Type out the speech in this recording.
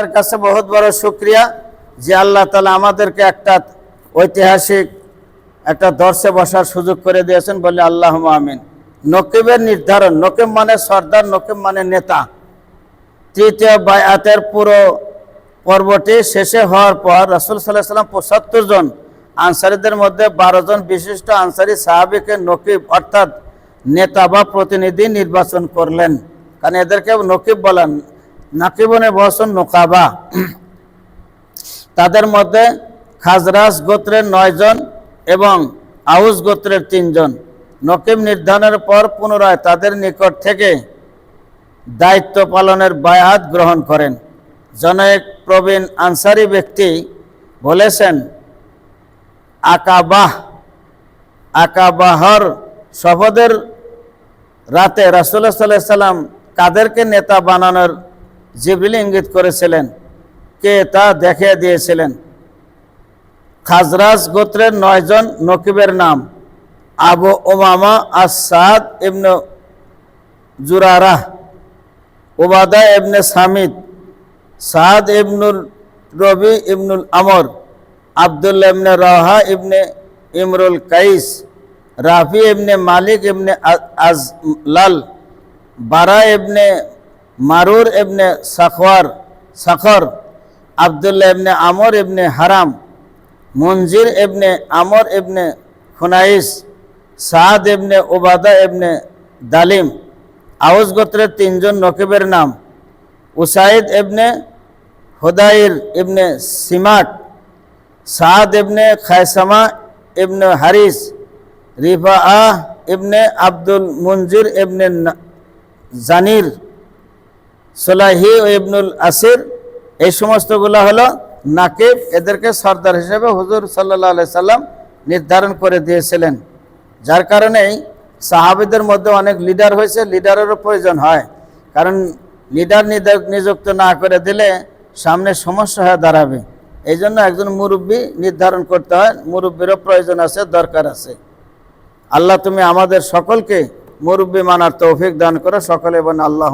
এর কাছে বহুত বড় শুক্রিয়া যে আল্লাহ তালা আমাদেরকে একটা ঐতিহাসিক, একটা দর্শে বসার সুযোগ করে দিয়েছেন বলে আল্লাহ আমিন। নকিবের নির্ধারণ, নকিব মানে সর্দার, নকিব মানে নেতা। তৃতীয় বায়াতের পুরো পর্বটি শেষে হওয়ার পর রসুল সাল্লাহ সাল্লাম পঁচাত্তর জন আনসারিদের মধ্যে বারো জন বিশিষ্ট আনসারি সাহাবিকে নকিব অর্থাৎ নেতা বা প্রতিনিধি নির্বাচন করলেন। কারণ এদেরকে নকিব বলেন নাকিবনে বসন নোকাবা। তাদের মধ্যে খাজরাস গোত্রের নয়জন এবং আউস গোত্রের তিনজন নকিব নির্ধারণের পর পুনরায় তাদের নিকট থেকে দায়িত্ব পালনের বায়াত গ্রহণ করেন। জনক প্রবীণ আনসারি ব্যক্তি বলেছেন, আকাবাহ, আকাবাহর শপথের রাতে রাসুল্লাহ সাল্লাহ সাল্লাম কাদেরকে নেতা বানানোর জিবরিল ইঙ্গিত করেছিলেন, কে তা দেখিয়ে দিয়েছিলেন। খাজরাজ গোত্রের নয়জন নকিবের নাম, Abu Umama Asad ibn Zurarah Ubada ibn Samit, Saad ibnul Rabi ibnul Amr, Abdullah ibn Raha ibn Imrul Qais, Rafi ibn Malik ibn Ajlan Bara ibn Marur ইবনে সাখওয়ার, সাখর, আবদুল্লাহ ইবনে আমর ইবনে হারাম মঞ্জির ইবনে আমর ইবনে খুনাইস, সাদ ইবনে ওবাদা ইবনে দালিম, আউস গোত্রের তিনজন নকিবের নাম। Usaid ibn Hudair ibn Simak, Saad ibn Khaythama ibn Harith Rifaah ibn Abdul Munzir ibn Zanir. Suhaili ও ibnul Asir, এই সমস্তগুলো হলো নাকিব, এদেরকে সর্দার হিসেবে হুজুর সাল্লাহ আলাই সাল্লাম নির্ধারণ করে দিয়েছিলেন। যার কারণেই সাহাবিদের মধ্যে অনেক লিডার হয়েছে, লিডারেরও প্রয়োজন হয়। কারণ লিডার নিযুক্ত না করে দিলে সামনে সমস্যা হয়ে দাঁড়াবে। এই জন্য একজন মুরব্বী নির্ধারণ করতে হয়, মুরব্বীরও প্রয়োজন আছে, দরকার আছে। আল্লাহ তুমি আমাদের সকলকে মুরব্বী মানার তৌফিক দান করো, সকলে এবং আল্লাহ